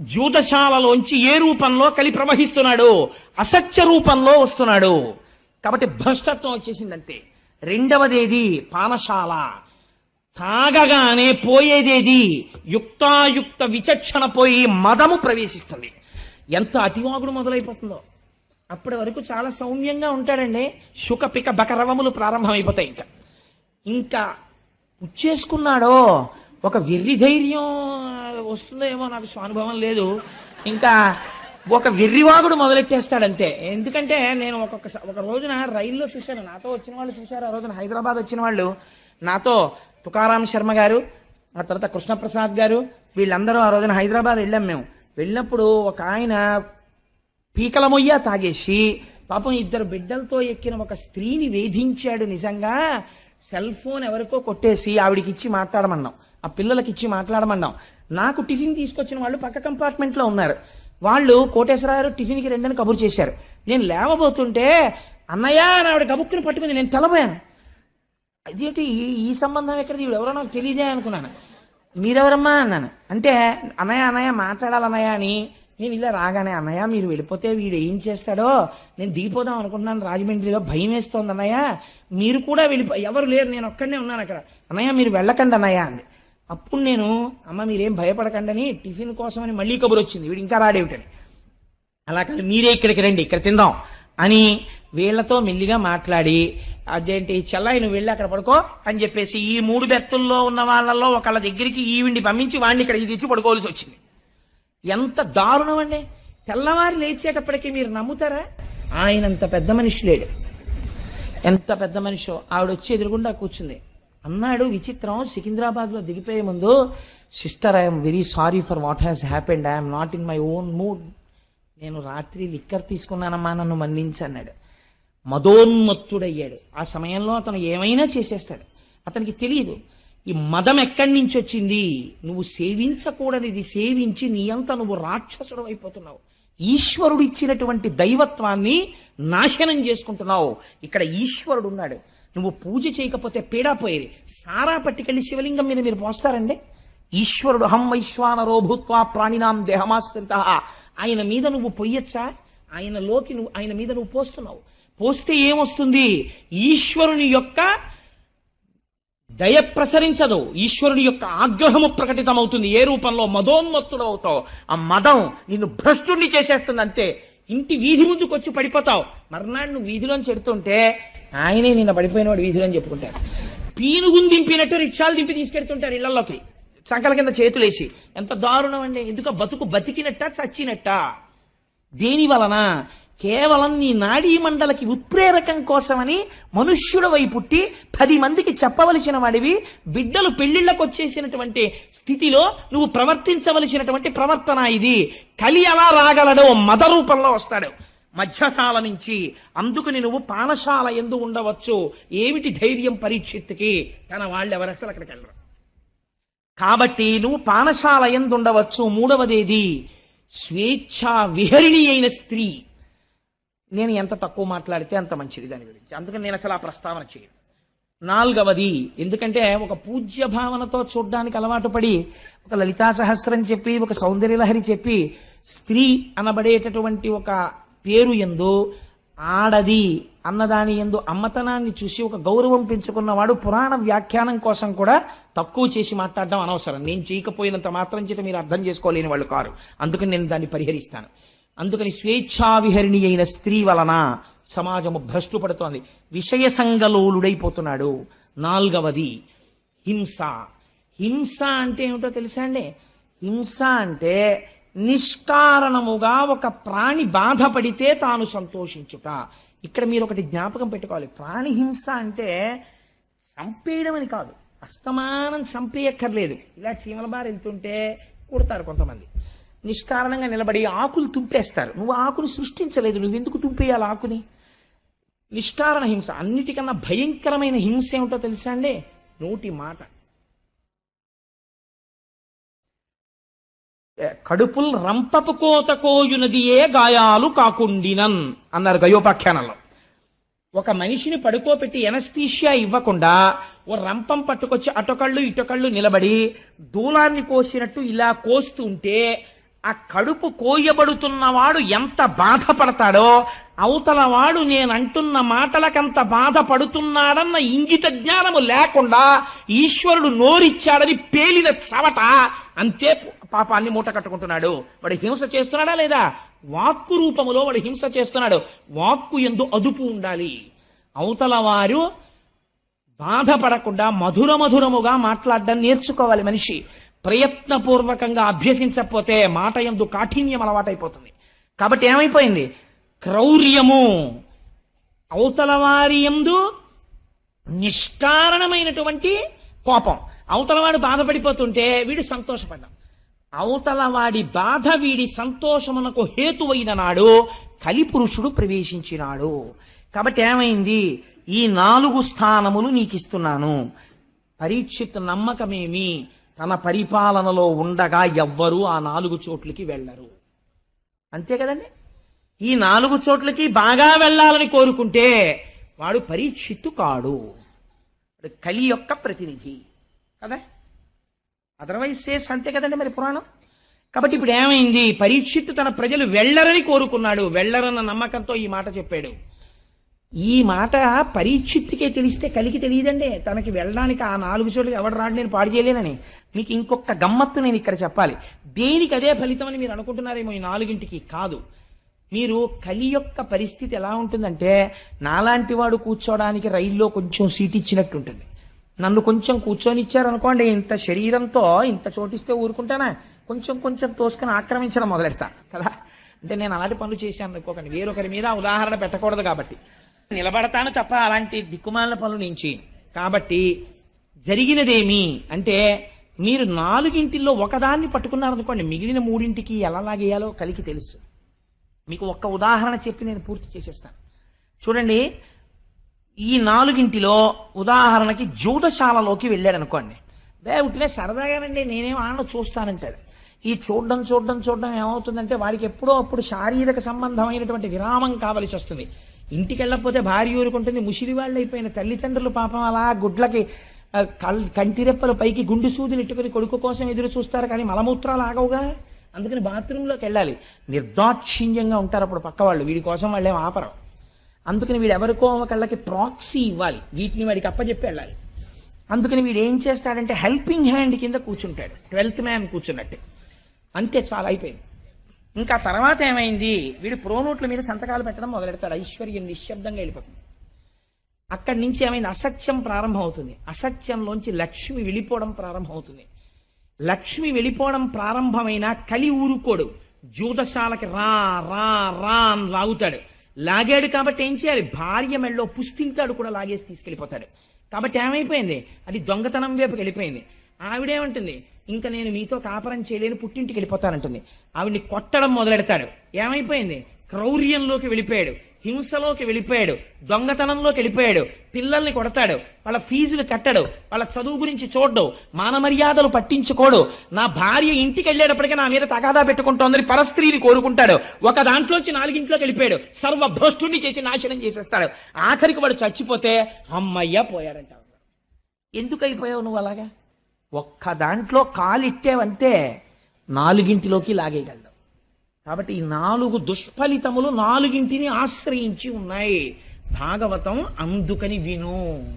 జూదశాలలోంచి ఏ రూపంలో కలి ప్రవహిస్తున్నాడు? అసత్య రూపంలో వస్తున్నాడు. కాబట్టి భ్రష్టత్వం వచ్చేసింది అంతే రెండవదేది పానశాల. తాగగానే పోయేదేది? యుక్తాయుక్త విచక్షణ పోయి మదము ప్రవేశిస్తుంది. ఎంత అతివాగుడు మొదలైపోతుందో. అప్పటి వరకు చాలా సౌమ్యంగా ఉంటాడండి. శుక పిక బకరవములు ప్రారంభమైపోతాయి ఇంకా. ఇంకా పుచ్చేసుకున్నాడో ఒక వెర్రి ధైర్యం వస్తుందో ఏమో నాకు స్వానుభవం లేదు. ఇంకా ఒక వెర్రివాగుడు మొదలెట్టేస్తాడంతే. ఎందుకంటే నేను ఒక్కొక్క ఒక రోజున రైల్లో చూశాను. నాతో వచ్చిన వాళ్ళు చూశారు. ఆ రోజున హైదరాబాద్ వచ్చిన వాళ్ళు. నాతో తుకారాం శర్మ గారు ఆ తర్వాత కృష్ణప్రసాద్ గారు వీళ్ళందరూ ఆ రోజున హైదరాబాద్ వెళ్ళాం మేము. వెళ్ళినప్పుడు ఒక ఆయన పీకల మొయ్య తాగేసి పాపం ఇద్దరు బిడ్డలతో ఎక్కిన ఒక స్త్రీని వేధించాడు నిజంగా. సెల్ ఫోన్ ఎవరికో కొట్టేసి ఆవిడికి ఇచ్చి మాట్లాడమన్నాం. ఆ పిల్లలకి ఇచ్చి మాట్లాడమన్నాం. నాకు టిఫిన్ తీసుకొచ్చిన వాళ్ళు పక్క కంపార్ట్మెంట్లో ఉన్నారు. వాళ్ళు కోటేశ్వరరావు టిఫిన్కి రెండని కబురు చేశారు. నేను లేవబోతుంటే అన్నయ్య అని ఆవిడ కబుక్కుని పట్టుకుంది. నేను తెలబోయాను అదేంటి ఈ- సంబంధం ఎక్కడ ఈవిడ ఎవరో నాకు తెలియదే అనుకున్నాను. మీరెవరమ్మా అన్నాను. అంటే అన్నయ్య అన్నయ్య మాట్లాడాలన్నయ్య అని నేను ఇలా రాగానే అన్నయ్య మీరు వెళ్ళిపోతే వీడు ఏం చేస్తాడో? నేను దిగిపోదాం అనుకుంటున్నాను. రాజమండ్రిలో భయం వేస్తోంది అన్నయ్య మీరు కూడా వెళ్ళిపో ఎవరు లేరు నేను ఒక్కడనే ఉన్నాను అక్కడ. అన్నయ్య మీరు వెళ్ళకండి అన్నయ్య అంది. అప్పుడు నేను అమ్మ మీరేం భయపడకండి అని టిఫిన్ కోసమని మళ్ళీ కబురు వచ్చింది. వీడు ఇంకా రాడేమిటని. అలా కాదు మీరే ఇక్కడికి రండి ఇక్కడ తిందాం అని వీళ్ళతో మెల్లిగా మాట్లాడి అదేంటి చెల్లాయి నువ్వు వెళ్ళి అక్కడ పడుకో అని చెప్పేసి ఈ మూడు బెర్తుల్లో ఉన్న వాళ్ళల్లో ఒకళ్ళ దగ్గరికి ఈవిండి పంపించి వాడిని ఇక్కడ ఇది ఇచ్చి పడుకోవాల్సి వచ్చింది. ఎంత దారుణం అండి తెల్లవారి లేచేటప్పటికీ మీరు నమ్ముతారా? ఆయనంత పెద్ద మనిషి లేడు. ఎంత పెద్ద మనిషో. ఆవిడ వచ్చి ఎదురుగుండా కూర్చుంది. అన్నాడు విచిత్రం సికింద్రాబాద్లో దిగిపోయే ముందు sister I'm very sorry for what has happened. I'm not in my own mood. నేను రాత్రి లిక్కర్ తీసుకున్నానమ్మా నన్ను మన్నించన్నాడు మదోన్మత్తుడయ్యాడు. ఆ సమయంలో అతను ఏమైనా చేసేస్తాడు. అతనికి తెలియదు ఈ మదం ఎక్కడి నుంచి వచ్చింది? నువ్వు సేవించకూడనిది సేవించి నీ అంత నువ్వు రాక్షసుడు అయిపోతున్నావు. ఈశ్వరుడు ఇచ్చినటువంటి దైవత్వాన్ని నాశనం చేసుకుంటున్నావు. ఇక్కడ ఈశ్వరుడు ఉన్నాడు నువ్వు పూజ చేయకపోతే పీడా పోయేది. సారా పట్టుకెళ్ళి శివలింగం మీద మీరు పోస్తారండి? ఈశ్వరుడు హం వైశ్వానరో భూత్వా ప్రాణినాం దేహమాశ్రిత. ఆయన మీద నువ్వు పొయ్యొచ్చా? ఆయనలోకి నువ్వు ఆయన మీద నువ్వు పోస్తున్నావు. పోస్తే ఏమొస్తుంది? ఈశ్వరుని యొక్క దయ ప్రసరించదు. ఈశ్వరుని యొక్క ఆగ్రహము ప్రకటితమవుతుంది. ఏ రూపంలో మదోన్మత్తుడు అవుతావు ఆ మదం నిన్ను భ్రష్టుణ్ణి చేసేస్తుంది అంతే ఇంటి వీధి ముందుకు వచ్చి పడిపోతావు. మర్నాడు నువ్వు వీధిలోంచి చెడుతుంటే ఆయనే నిన్న పడిపోయినవాడు వీధిలో అని చెప్పుకుంటారు పీనుగుని దింపినట్టు రిక్షాలు దింపి తీసుకెడుతుంటారు ఇళ్ళలోకి సంకల కింద చేతులేసి ఎంత దారుణం అండి. ఎందుకు బతుకు బతికినట్ట చచ్చినట్ట? దేని వలన కేవలం నీ నాడీ మండలకి ఉత్ప్రేరకం కోసమని మనుష్యుడవై పుట్టి పది మందికి చెప్పవలసిన వాడివి. బిడ్డలు పెళ్ళిళ్ళకు వచ్చేసినటువంటి స్థితిలో నువ్వు ప్రవర్తించవలసినటువంటి ప్రవర్తన ఇది. కలి అలా రాగలడో మద రూపంలో వస్తాడు. మధ్యశాల నుంచి అందుకుని నువ్వు పానశాల ఎందు ఉండవచ్చు. ఏమిటి ధైర్యం పరీక్షిత్తుకి? తన వాళ్ళు ఎవరు అసలు అక్కడికి వెళ్ళరు. కాబట్టి నువ్వు పానశాల ఎందు ఉండవచ్చు. మూడవదేది స్వేచ్ఛా విహరిణి అయిన స్త్రీ. నేను ఎంత తక్కువ మాట్లాడితే అంత మంచిది దాని గురించి. అందుకని నేను అసలు ఆ ప్రస్తావన చేయను. నాలుగవది ఎందుకంటే ఒక పూజ్య భావనతో చూడ్డానికి అలవాటు పడి ఒక లలితా సహస్రం చెప్పి ఒక సౌందర్యలహరి చెప్పి స్త్రీ అనబడేటటువంటి ఒక పేరు ఎందు ఆడది అన్నదాని ఎందు అమ్మతనాన్ని చూసి ఒక గౌరవం పెంచుకున్నవాడు పురాణ వ్యాఖ్యానం కోసం కూడా తక్కువ చేసి మాట్లాడడం అనవసరం. నేను చేయకపోయినంత మాత్రం చేత మీరు అర్థం చేసుకోలేని వాళ్ళు కారు. అందుకని నేను దాన్ని పరిహరిస్తాను. అందుకని స్వేచ్ఛావిహరిణి అయిన స్త్రీ వలన సమాజము భ్రష్టు పడుతోంది విషయ సంగలోలుడైపోతున్నాడు. నాల్గవది హింస. హింస అంటే ఏమిటో తెలుసా అండి? హింస అంటే నిష్కారణముగా ఒక ప్రాణి బాధపడితే తాను సంతోషించుట. ఇక్కడ మీరు ఒకటి జ్ఞాపకం పెట్టుకోవాలి. ప్రాణి హింస అంటే చంపేయడం అని కాదు. అస్తమానం చంపేయక్కర్లేదు. ఇలా చీమల బారు వెళ్తుంటే కుడతారు కొంతమంది. నిష్కారణంగా నిలబడి ఆకులు తుంపేస్తారు. నువ్వు ఆకుని సృష్టించలేదు. నువ్వు ఎందుకు తుంపేయాలి ఆకుని? నిష్కారణ హింస. అన్నిటికన్నా భయంకరమైన హింస ఏమిటో తెలుసా అండి? నోటి మాట. కడుపుల్ రంపపు కోత కోయునదియే గాయాలు కాకుండినన్ అన్నారు గయోపాఖ్యానంలో. ఒక మనిషిని పడుకోబెట్టి ఎనస్థీషియా ఇవ్వకుండా ఓ రంపం పట్టుకొచ్చి అటొకళ్ళు ఇటొకళ్ళు నిలబడి దూలాన్ని కోసినట్టు ఇలా కోస్తుంటే ఆ కడుపు కోయబడుతున్నవాడు ఎంత బాధపడతాడో అవతల వాడు నేను అంటున్న మాటలకంత బాధపడుతున్నాడన్న ఇంగిత జ్ఞానము లేకుండా ఈశ్వరుడు నోరిచ్చాడని పేలిన చవట అంతే పాపాన్ని మూట కట్టుకుంటున్నాడు. వాడు హింస చేస్తున్నాడా లేదా? వాక్కు రూపములో వాడు హింస చేస్తున్నాడు. వాక్కు ఎందు అదుపు ఉండాలి. అవతల వారు బాధపడకుండా మధుర మధురముగా మాట్లాడడం నేర్చుకోవాలి మనిషి. ప్రయత్నపూర్వకంగా అభ్యసించకపోతే మాట ఎందు కాఠిన్యం అలవాటైపోతుంది. కాబట్టి ఏమైపోయింది? క్రౌర్యము అవతలవారి ఎందు నిష్కారణమైనటువంటి కోపం. అవతలవాడు బాధపడిపోతుంటే వీడు సంతోషపడ్డాం. అవతలవాడి బాధ వీడి సంతోషమునకు హేతువైన నాడు కలిపురుషుడు ప్రవేశించినాడు. కాబట్టి ఏమైంది? ఈ నాలుగు స్థానములు నీకు ఇస్తున్నాను పరీక్షిత్ నమ్మకమేమి? తన పరిపాలనలో ఉండగా ఎవ్వరూ ఆ నాలుగు చోట్లకి వెళ్ళరు. అంతే కదండి? ఈ నాలుగు చోట్లకి బాగా వెళ్ళాలని కోరుకుంటే వాడు పరీక్షిత్తు కాడు కలి యొక్క ప్రతినిధి. కదా? అదర్వైజ్ సేస్ అంతే కదండి మరి పురాణం? కాబట్టి ఇప్పుడు ఏమైంది? పరీక్షిత్తు తన ప్రజలు వెళ్ళరని కోరుకున్నాడు. వెళ్ళరన్న నమ్మకంతో ఈ మాట చెప్పాడు. ఈ మాట పరీక్షిత్తికే తెలిస్తే కలికి తెలియదండి. తనకి వెళ్ళడానికి ఆ నాలుగు చోట్లకి ఎవడు రాడు నేను పాడు చేయలేనని. మీకు ఇంకొక గమ్మత్తు నేను ఇక్కడ చెప్పాలి. దేనికి అదే ఫలితం అని మీరు అనుకుంటున్నారేమో ఈ నాలుగింటికి? కాదు. మీరు కలి యొక్క పరిస్థితి ఎలా ఉంటుందంటే నాలాంటి వాడు కూర్చోవడానికి రైల్లో కొంచెం సీట్ ఇచ్చినట్టు ఉంటుంది. నన్ను కొంచెం కూర్చొని ఇచ్చారనుకోండి ఇంత శరీరంతో ఇంత చోటిస్తే ఊరుకుంటానా? కొంచెం కొంచెం తోసుకొని ఆక్రమించడం మొదలెడతాను కదా? అంటే నేను అలాంటి పనులు చేశాను అనుకోకండి. వేరొకరి మీద ఉదాహరణ పెట్టకూడదు కాబట్టి. నిలబడతాను తప్ప అలాంటి దిక్కుమాలిన పనులు నేను చేయను. కాబట్టి జరిగినదేమి అంటే మీరు నాలుగింటిల్లో ఒకదాన్ని పట్టుకున్నారనుకోండి మిగిలిన మూడింటికి ఎలా లాగేయాలో కలిగి తెలుసు. మీకు ఒక్క ఉదాహరణ చెప్పి నేను పూర్తి చేసేస్తాను. చూడండి ఈ నాలుగింటిలో ఉదాహరణకి జూదశాలలోకి వెళ్ళాడు అనుకోండి బే ఉట్టినే సరదాగానండి నేనేం ఆడ చూస్తానంటాడు. ఈ చూడడం చూడడం చూడడం ఏమవుతుందంటే వాడికి ఎప్పుడో అప్పుడు శారీరక సంబంధమైనటువంటి విరామం కావలసి వస్తుంది. ఇంటికి వెళ్ళకపోతే భార్య ఊరుకుంటుంది ముసిలి వాళ్ళు అయిపోయిన తల్లిదండ్రులు పాపం అలా గుడ్లకి ఆ, కంటిరెప్పల పైకి గుండు సూదులు ఇట్టుకుని కొడుకు కోసం ఎదురు చూస్తారు కానీ మలమూత్రాలు ఆగవుగా. అందుకని బాత్రూంలోకి వెళ్ళాలి. నిర్దాక్షిణ్యంగా ఉంటారు అప్పుడు పక్క వాళ్ళు వీడి కోసం వాళ్ళేం ఆపరు. అందుకని వీడు ఎవరికో ఒకళ్ళకి ప్రాక్సీ ఇవ్వాలి. వీటిని వాడికి అప్పచెప్పి వెళ్ళాలి అందుకని వీడు ఏం చేస్తాడంటే హెల్పింగ్ హ్యాండ్ కింద కూర్చుంటాడు. ట్వెల్త్ మ్యాన్ కూర్చున్నట్టే. అంతే చాలా అయిపోయింది. ఇంకా తర్వాత ఏమైంది? వీడు ప్రోనోట్ల మీద సంతకాలు పెట్టడం మొదలెడతాడు. ఐశ్వర్యం నిశ్శబ్దంగా వెళ్ళిపోతుంది అక్కడి నుంచి ఏమైంది? అసత్యం ప్రారంభం అవుతుంది అసత్యంలోంచి లక్ష్మి వెళ్ళిపోవడం ప్రారంభం అవుతుంది లక్ష్మి వెళ్ళిపోవడం ప్రారంభమైన కలి ఊరుకోడు. జూదశాలకి రా రా రా అని లాగుతాడు. లాగాడు కాబట్టి ఏం చేయాలి? భార్య మెళ్ళో పుస్తిల్తాడు కూడా లాగేసి తీసుకెళ్ళిపోతాడు. కాబట్టి ఏమైపోయింది? అది దొంగతనం వైపుకి వెళ్ళిపోయింది. ఆవిడేమంటుంది ఇంకా నేను మీతో కాపరం చేయలేని పుట్టింటికి వెళ్ళిపోతానంటుంది. ఆవిడ్ని కొట్టడం మొదలెడతాడు. ఏమైపోయింది? క్రౌర్యంలోకి వెళ్ళిపోయాడు హింసలోకి వెళ్ళిపోయాడు దొంగతనంలోకి వెళ్ళిపోయాడు పిల్లల్ని కొడతాడు వాళ్ళ ఫీజులు కట్టడు వాళ్ళ చదువు గురించి చూడడు మానమర్యాదలు పట్టించుకోడు నా భార్య ఇంటికి వెళ్ళేటప్పటికీ నా మీద తగాదా పెట్టుకుంటోందని పరస్త్రీని కోరుకుంటాడు ఒక దాంట్లోంచి నాలుగింట్లోకి వెళ్ళిపోయాడు సర్వభ్రష్టుని చేసి నాశనం చేసేస్తాడు. ఆఖరికి వాడు చచ్చిపోతే అమ్మయ్య పోయాడంట. ఎందుకు అయిపోయావు నువ్వు అలాగా? ఒక్క దాంట్లో కాలిట్టేవంతే నాలుగింటిలోకి లాగేయగలడు కాబట్టి ఈ నాలుగు దుష్ఫలితములు నాలుగింటిని ఆశ్రయించి ఉన్నాయి. భాగవతం అందుకని విను.